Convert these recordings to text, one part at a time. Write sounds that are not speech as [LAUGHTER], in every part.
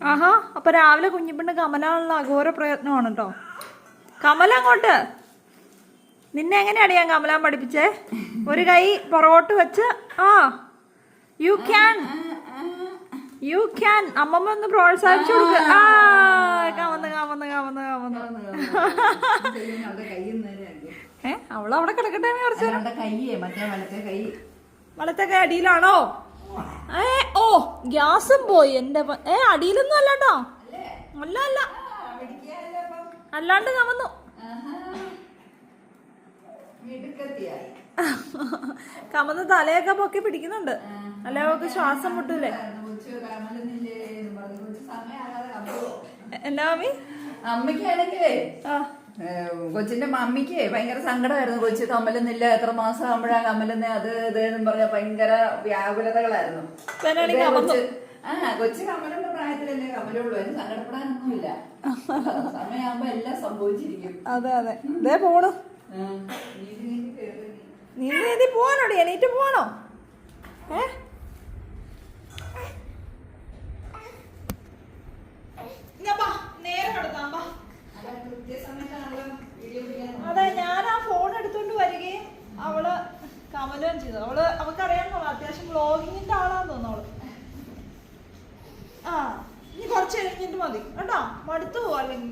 ആഹാ അപ്പൊ രാവിലെ കുഞ്ഞിപ്പെണ്ണ് കമലാനുള്ള അഘോര പ്രയത്നമാണ് കേട്ടോ കമല അങ്ങോട്ട്. നിന്നെ എങ്ങനെയാണ് ഞാൻ കമലാൻ പഠിപ്പിച്ചേ? ഒരു കൈ പുറകോട്ട് വെച്ച് ആ യു ക്യാൻ യു ക്യാൻ അമ്മമ്മ ഒന്ന് പ്രോത്സാഹിച്ചു കൊടുക്ക. ആ കമന്ന് കമന്ന് കമന്ന് കമന്ന്. അവളുടെ കയ്യിൽ നേരെ ആക്കി. ഏ അവളവിടെ കിടക്കട്ടെ കുറച്ച് കയ്യേ മറ്റേ വലത്തെ കൈ അടിയിലാണോ? ഏ ഗ്യാസും പോയി. എന്റെ ഏ അടിയിലൊന്നും അല്ലാണ്ടോ അല്ല അല്ല. അല്ലാണ്ട് കമന്നു കമന്ന് തലയൊക്കെ പൊക്കി പിടിക്കുന്നുണ്ട്. അല്ല അവക്ക് ശ്വാസം മുട്ടൂലേ എന്ന് മമ്മി അമ്മയ്ക്കാണെങ്കിലേ കൊച്ചിന്റെ മമ്മിക്ക് ഭയങ്കര സങ്കടമായിരുന്നു. കൊച്ചു കമലുന്നില്ല എത്ര മാസം ആകുമ്പോഴാ കമ്മലെന്ന് അത് ഇത് എന്നും പറഞ്ഞ ഭയങ്കര വ്യാകുലതകളായിരുന്നു. ആ കൊച്ചു കമലുടെ പ്രായത്തിലല്ലേ കമലുള്ളൂ അതിന് സങ്കടപ്പെടാനൊന്നുമില്ല. സമയമാകുമ്പോ എല്ലാം സംഭവിച്ചിരിക്കും. അതെ അതെ. ഇതേ പോണു. നീതി നീതി നീ. നീന്തി പോവാനോടി എണീറ്റ് പോണോ? ഏ ഇങ്ങ് വാ, നേരെ കിടത്താം വാ. അതാ കൃത്യസമയത്താണല്ലോ വീഡിയോ പിടിക്കാൻ അതെ ഞാൻ ആ ഫോൺ എടുത്തോണ്ട് വരികയും അവൾ കമലുകയും ചെയ്തു. അവൾ അവക്കറിയാമെന്നോ അത്യാവശ്യം ബ്ലോഗിങ്ങിന്റെ ആളാന്ന് തോന്നുന്നു അവൾ. ആ ഇനി കുറച്ച് കഴിഞ്ഞിട്ട് മതി. കേട്ടോ മടുത്തു പോവാ അല്ലെങ്കിൽ.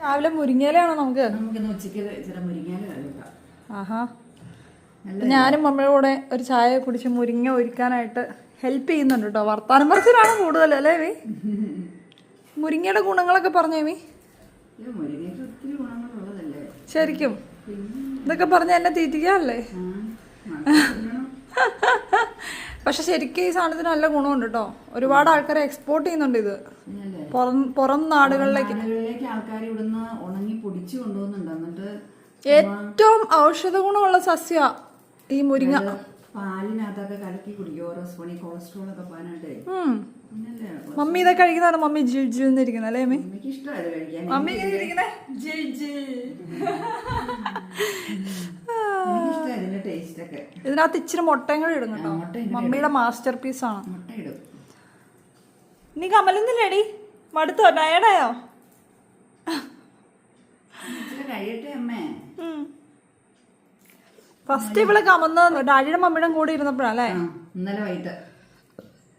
രാവിലെ മുരിങ്ങയിലാണോ നമുക്ക്? നമുക്കിന്ന് ഉച്ചയ്ക്ക് ചില മുരിങ്ങാല കഴിക്കാം ആഹാ. ഞാനും മമ്മയുടെ കൂടെ ഒരു ചായ കുടിച്ച് മുരിങ്ങ ഒരുക്കാനായിട്ട് ഹെൽപ്പ് ചെയ്യുന്നുണ്ട് കേട്ടോ വർത്താനം പറച്ചിലാണ് കൂടുതൽ അല്ലേ വി മുരിങ്ങയുടെ ഗുണങ്ങളൊക്കെ പറഞ്ഞേ വി ഇത് മുരിങ്ങയ്ക്ക് ഒത്തിരി ഗുണങ്ങളുള്ളതല്ലേ? ശരിക്കും. ഇതൊക്കെ പറഞ്ഞ എന്നെ തീറ്റിക്കാല്ലേ. [LAUGHS] പക്ഷെ ശരിക്കും ഈ സാധനത്തിന് നല്ല ഗുണമുണ്ട് കേട്ടോ. ഒരുപാട് ആൾക്കാരെ എക്സ്പോർട്ട് ചെയ്യുന്നുണ്ട് ഇത്. പുറം പുറം നാടുകളിലേക്ക്. ആൾക്കാർ ഇവിടുന്ന് ഉണങ്ങി പൊടിച്ചു കൊണ്ടുപോകുന്നുണ്ട് എന്നിട്ട് ഏറ്റവും ഔഷധ ഗുണമുള്ള സസ്യ ഈ മുരിങ്ങ. പാലിനകത്തൊക്കെ കലക്കി കുടിക്കും. ഓരോ സ്പൂണി കൊളസ്ട്രോൾ ഒക്കെ പോകാനായിട്ടേ. മമ്മി ഇതൊക്കെ കഴിക്കുന്നതാണ് മമ്മി ജിൽ ജിൽ എന്നിരിക്കുന്നത് അല്ലേ അമ്മി? എനിക്ക് ഇഷ്ടമായത് കഴിക്കാൻ. മമ്മി ഇങ്ങനെ ഇരിക്കുന്നേ? ജിൽ ജിൽ. എനിക്ക് ഇഷ്ടമായി ഇതിന്റെ ടേസ്റ്റ് ഒക്കെ. ഇതിനകത്ത് ഇച്ചിരി മുട്ടയും കൂടി ഇടും കേട്ടോ. മമ്മിയുടെ മാസ്റ്റർ പീസ് ആണ്. മുട്ട ഇടും. നീ കമലുന്നില്ലേടി? മടുത്തോ? ടയർഡായോ കഴിയട്ടെ അമ്മേ. ഫസ്റ്റ് ഇവൾ കമന്നത് ഡാഡിയുടെ മമ്മിയുടെ കൂടെ ഇരുന്നപ്പോഴല്ലേ അല്ലേ? ഇന്നലെ വൈകിട്ട്.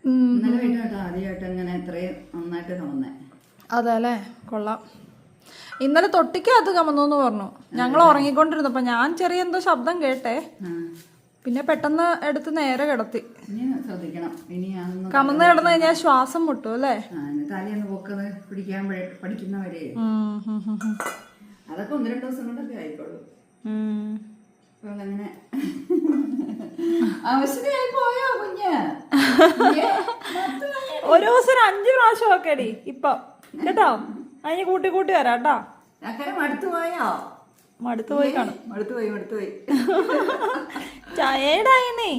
ഇന്നലെ വൈകിട്ട് കേട്ടോ ആദ്യമായിട്ട് അങ്ങനെ ഇത്രയും നന്നായിട്ട് കമന്നേ. അതെ അല്ലേ? കൊള്ളാം. ഇന്നലെ തൊട്ടിക്കകത്ത് കമന്നു എന്ന് പറഞ്ഞു. ഞങ്ങൾ ഉറങ്ങിക്കൊണ്ടിരുന്നപ്പോ ഞാൻ ചെറിയ എന്തോ ശബ്ദം കേട്ടേ. പിന്നെ പെട്ടെന്ന് എടുത്ത് നേരെ കിടത്തി. കമന്ന് കിടന്നു കഴിഞ്ഞാൽ ശ്വാസം മുട്ടു അല്ലേ. അതൊക്കെ ഒന്ന് രണ്ട് ദിവസം കൊണ്ടൊക്കെ ആയിക്കോളൂ. അങ്ങനെ അവശതയായി പോയോ കുഞ്ഞ്. [LAUGHS] ഒരു ദിവസം അഞ്ചു പ്രാവശ്യം ഒക്കെടി ഇപ്പൊ. കേട്ടോ? അതിന് കൂട്ടി കൂട്ടി വരാം കേട്ടോ. മടുത്തു പോയോ? മടുത്തു പോയി കാണും. മടുത്തു പോയി മടുത്തു പോയി. [LAUGHS] ടയേർഡായിന്നേ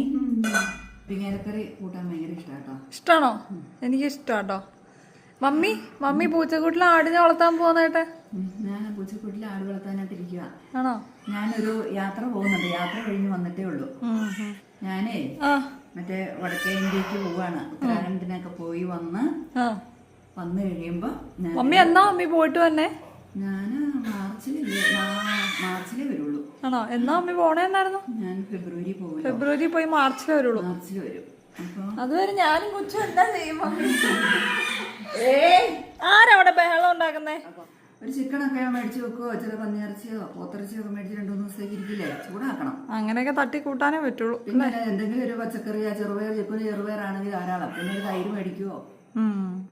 പിങ്ങേലക്കറി കൂട്ടാൻ ഭയങ്കര ഇഷ്ടാട്ടോ ഇഷ്ടാണോ? എനിക്ക് ഇഷ്ടാട്ടോ മമ്മി മമ്മി പൂച്ചക്കൂട്ടിൽ ആടിനെ വളർത്താൻ പോകുന്നേട്ടെ ഞാൻ പൂച്ചക്കൂട്ടിൽ ആട് വളർത്താനായിട്ട് ഇരിക്കുക ആണോ? ഞാനൊരു യാത്ര പോകുന്നുണ്ട്. യാത്ര കഴിഞ്ഞ് വന്നിട്ടേ ഉള്ളൂ. ഞാനേ മറ്റേ വടക്കേ ഇന്ത്യയ്ക്ക് പോവാണ്. ഉത്തരാഖണ്ഡിനൊക്കെ പോയി വന്ന് വന്നു കഴിയുമ്പോ മമ്മി എന്നാ മമ്മി പോയിട്ട് വന്നെ? ഞാൻ മാർച്ചിലേ വരുള്ളൂ. ആണോ? എന്നാ മമ്മി പോണേന്നായിരുന്നു ഞാൻ ഫെബ്രുവരി പോകും ഫെബ്രുവരി പോയി മാർച്ചിലേ വരുള്ളൂ. മാർച്ചിൽ വരും. അതുവരെ ഞാനും കൊച്ചും എന്താ ചെയ്യും മമ്മി? ആരവിടെ ബഹളം ഉണ്ടാക്കുന്നേ? ഒരു ചിക്കനൊക്കെ മേടിച്ചു വെക്കുവോ ചില പന്നിയിറച്ചിയോ പോത്തിറച്ചിയോ ഒക്കെ മേടിച്ച് രണ്ടു മൂന്ന് ദിവസത്തേക്ക് ഇരിക്കില്ലേ? ചൂടാക്കണം. അങ്ങനെയൊക്കെ തട്ടി കൂട്ടാനേ പറ്റുള്ളൂ. പിന്നെ എന്തെങ്കിലും ഒരു പച്ചക്കറിയോ ചെറുപയർ ചിക്കന് ചെറുപയറാണെങ്കിൽ ധാരാളം. പിന്നെ ഒരു തൈര് മേടിക്കുവോ?